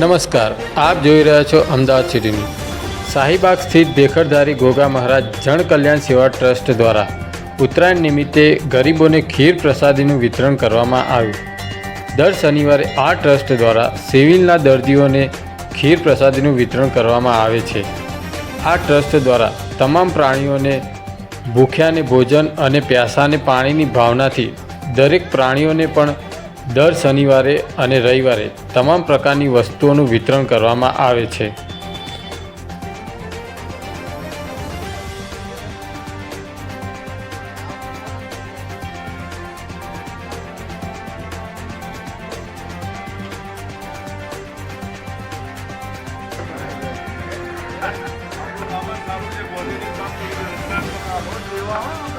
નમસ્કાર, આપ જોઈ રહ્યા છો અમદાવાદ સિટીની શાહીબાગ સ્થિત દેખરધારી ગોગા મહારાજ જણ કલ્યાણ સેવા ટ્રસ્ટ દ્વારા ઉત્તરાયણ નિમિત્તે ગરીબોને ખીર પ્રસાદીનું વિતરણ કરવામાં આવ્યું. દર શનિવારે આ ટ્રસ્ટ દ્વારા સિવિલના દર્દીઓને ખીર પ્રસાદીનું વિતરણ કરવામાં આવે છે. આ ટ્રસ્ટ દ્વારા તમામ પ્રાણીઓને ભૂખ્યાને ભોજન અને પ્યાસાને પાણીની ભાવનાથી દરેક પ્રાણીઓને પણ દર શનિવારે અને રવિવારે તમામ પ્રકારની વસ્તુઓનું વિતરણ કરવામાં આવે છે. Thank